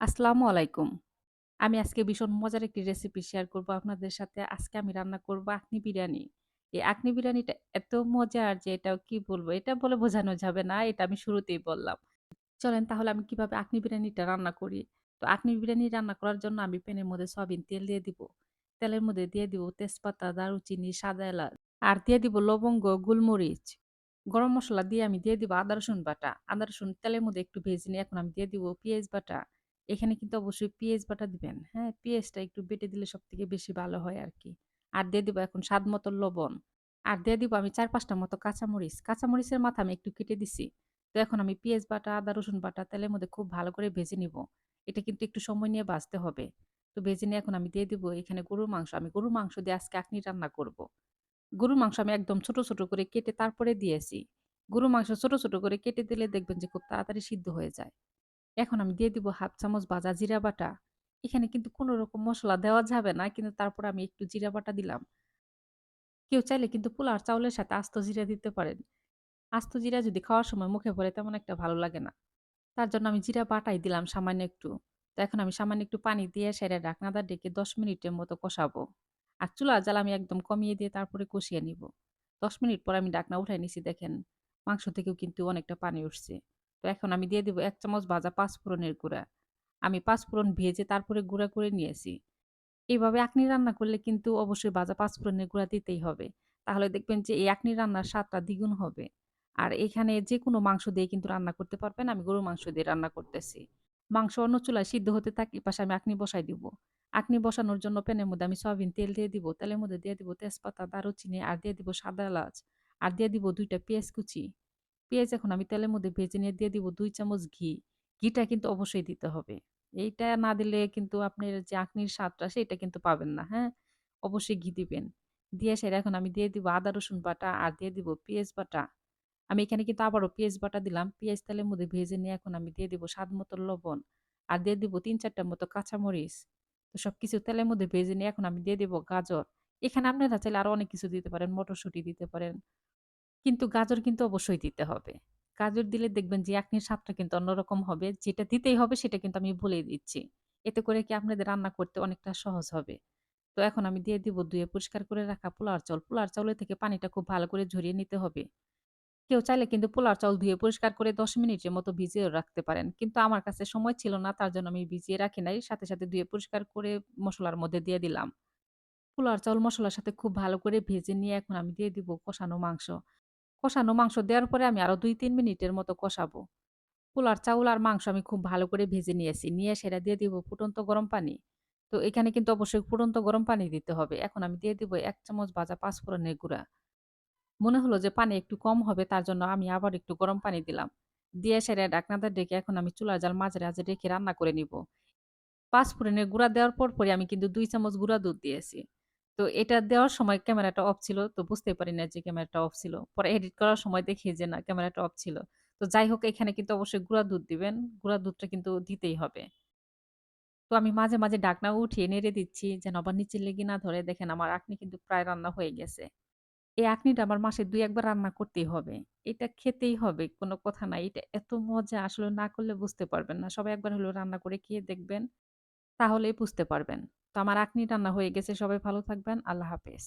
আসসালামু আলাইকুম। আমি আজকে ভীষণ মজার একটি রেসিপি শেয়ার করব আপনাদের সাথে। আজকে আমি রান্না করব আখনি বিরিয়ানি। এই আখনি বিরিয়ানিটা এত মজার যে এটা কি বলব? এটা বলে বোঝানো যাবে না। এটা আমি শুরুতেই বললাম। চলেন তাহলে আমি কীভাবে আখনি বিরিয়ানিটা রান্না করি। তো আখনি বিরিয়ানি রান্না করার জন্য আমি প্যানের মধ্যে সয়াবিন তেল দিয়ে দিব। তেলের মধ্যে দিয়ে দিব তেজপাতা, দারুচিনি, সাদা এলাচ আর দিয়ে দিব লবঙ্গ, গোলমরিচ, গরম মশলা দিয়ে আমি দিয়ে দিব আদা রসুন বাটা। আদা রসুন তেলের মধ্যে একটু ভেজে নিয়ে এখন আমি দিয়ে দিব পেঁয়াজ বাটা। এখানে কিন্তু অবশ্যই পেঁয়াজ বাটা দিবেন। হ্যাঁ? পেঁয়াজটা একটু বেটে দিলে সব থেকে বেশি ভালো হয় আর কি আর দিয়ে দিব এখন স্বাদ মতো লবণ। আর দিয়ে দিব আমি চার পাঁচটা মতো কাঁচামরিচ। কাঁচামরিচের মাথা আমি একটু কেটে দিছি। তো এখন আমি পেঁয়াজ বাটা, আদা রসুন বাটা তেলের মধ্যে খুব ভালো করে ভেজে নিব। এটা কিন্তু একটু সময় নিয়ে ভাজতে হবে। তো ভেজে নিয়ে এখন আমি দিয়ে দিব এখানে গরুর মাংস। আমি গরুর মাংস দিয়ে আজকে আখনি রান্না করব। গরুর মাংস আমি একদম ছোট, ছোট করে কেটে তারপরে দিয়েছি। গরুর মাংস ছোট, ছোট করে কেটে দিলে দেখবেন যে খুব তাড়াতাড়ি সিদ্ধ হয়ে যায়। এখন আমি দিয়ে দিব 1/2 চামচ ভাজা জিরা বাটা। এখানে কিন্তু কোন রকম মসলা দেওয়া যাবে না। কিন্তু তারপরে আমি একটু জিরা বাটা দিলাম। কেউ চাইলে কিন্তু পোলাও চাউলের সাথে আস্ত জিরা দিতে পারেন। আস্ত জিরা যদি খাওয়ার সময় মুখে পড়ে তেমন একটা ভালো লাগে না। তার জন্য আমি জিরা বাটাই দিলাম সামান্য একটু। তো এখন আমি সামান্য একটু পানি দিয়ে সেরে ঢাকনাটা ডেকে ১০ মিনিটের মতো কষাবো। আর চুলার জাল আমি একদম কমিয়ে দিয়ে তারপরে কষিয়ে নিব। ১০ মিনিট পর আমি ঢাকনা উঠায় নিছি, দেখেন। মাংস থেকেও কিন্তু অনেকটা পানি উঠছে। তো এখন আমি দিয়ে দিব এক চামচ ভাজা পাঁচফোড়নের গুঁড়া। আমি পাঁচফোড়ন ভেজে তারপরে গুঁড়া করে নিয়েছি। এইভাবে আঁকনি রান্না করলে কিন্তু অবশ্যই ভাজা পাঁচফোড়নের গুঁড়া দিতেই হবে। তাহলে দেখবেন যে এই আঁকনি রান্নার স্বাদটা দ্বিগুণ হবে। আর এখানে যেকোনো মাংস দিয়ে কিন্তু রান্না করতে পারবেন। আমি গরুর মাংস দিয়ে রান্না করতেছি। মাংস অন্য চুলায় সিদ্ধ হতে থাক, পাশে আমি আঁকনি বসাই দিব। আঁকনি বসানোর জন্য প্যানের মধ্যে আমি সয়াবিন তেল দিয়ে দিব। তেলের মধ্যে দিয়ে দিব তেজপাতা, দারুচিনি আর দিয়ে দিব সাদা এলাচ। আর দিয়ে দিব দুইটা পেঁয়াজ কুচি। পেঁয়াজ এখন আমি তেলের মধ্যে ভেজে নিয়ে দিয়ে দিব ২ চামচ ঘি। ঘিটা কিন্তু অবশ্যই দিতে হবে। এইটা না দিলে কিন্তু আপনার যে আঁকনির স্বাদটা সেটা কিন্তু পাবেন না, হ্যাঁ? অবশ্যই ঘি দিবেন। দিয়ে সেরে এখন আমি দিয়ে দিব আদা রসুন বাটা আর দিয়ে দিব পেঁয়াজ বাটা। আমি এখানে কিন্তু আবারও পেঁয়াজ বাটা দিলাম। পেঁয়াজ তেলের মধ্যে ভেজে নিয়ে এখন আমি দিয়ে দিব স্বাদ মতো লবণ। আর দিয়ে দিব ৩-৪ টার মতো কাঁচামরিচ। তো সবকিছু তেলের মধ্যে ভেজে নিয়ে এখন আমি দিয়ে দিব গাজর। এখানে আপনারা চাইলে আরও অনেক কিছু দিতে পারেন। মটরশুঁটি দিতে পারেন। কিন্তু গাজর কিন্তু অবশ্যই দিতে হবে। গাজর দিলে দেখবেন যে এখনির স্বাদটা কিন্তু অন্যরকম হবে। যেটা দিতেই হবে সেটা কিন্তু আমি বলেই দিচ্ছি। এতে করে কি আপনাদের রান্না করতে অনেকটা সহজ হবে। তো এখন আমি দিয়ে দিব ধুয়ে পরিষ্কার করে রাখা পোলাওর চাউল। পোলাওর চাউলের থেকে পানিটা খুব ভালো করে ঝরিয়ে নিতে হবে। কেউ চাইলে কিন্তু পোলাওর চাউল ধুয়ে পরিষ্কার করে ১০ মিনিটের মতো ভিজিয়েও রাখতে পারেন। কিন্তু আমার কাছে সময় ছিল না তার জন্য আমি ভিজিয়ে রাখি নাই। সাথে, সাথে ধুয়ে পরিষ্কার করে মসলার মধ্যে দিয়ে দিলাম। পোলাওর চাউল মসলার সাথে খুব ভালো করে ভেজে নিয়ে এখন আমি দিয়ে দিব কষানো মাংস। কষানো মাংস দেওয়ার পরে আমি আরও ২-৩ মিনিটের মতো কষাবো। পোলার চাউল আর মাংস আমি খুব ভালো করে ভেজে নিয়েছি। নিয়ে সেটা দিয়ে দিব ফুটন্ত গরম পানি। তো এখানে কিন্তু অবশ্যই ফুটন্ত গরম পানি দিতে হবে। এখন আমি দিয়ে দিব এক চামচ ভাজা পাঁচফোড়নের গুঁড়া। মনে হলো যে পানি একটু কম হবে তার জন্য আমি আবার একটু গরম পানি দিলাম। দিয়ে সেরে ঢাকনাটা ডেকে এখন আমি চুলার জাল মাঝে আঁচে রেখে রান্না করে নিব। পাঁচফোড়নের গুঁড়া দেওয়ার পর, পরে আমি কিন্তু দুই চামচ গুঁড়া দুধ দিয়েছি। তো এটা দেওয়ার সময় ক্যামেরাটা অফ ছিল। তো বুঝতেই পারি না যে ক্যামেরাটা অফ ছিল। পরে এডিট করার সময় দেখি যে না ক্যামেরাটা অফ ছিল। তো যাই হোক এখানে কিন্তু অবশ্যই গুঁড়া দুধ দিবেন। গুঁড়া দুধটা কিন্তু দিতেই হবে। তো আমি মাঝে, মাঝে ঢাকনা উঠিয়ে নেড়ে দিচ্ছি যেন আবার নিচে লেগে না ধরে। দেখেন আমার আঁকনি কিন্তু প্রায় রান্না হয়ে গেছে। এই আঁকনিটা আমার মাসে দুই একবার রান্না করতেই হবে। এটা খেতেই হবে, কোনো কথা নাই। এটা এত মজা আসলে না করলে বুঝতে পারবেন না। সবাই একবার হলেও রান্না করে খেয়ে দেখবেন, তাহলেই বুঝতে পারবেন। তো আমার আঁকনি টান্না হয়ে গেছে। সবাই ভালো থাকবেন। আল্লাহ হাফেজ।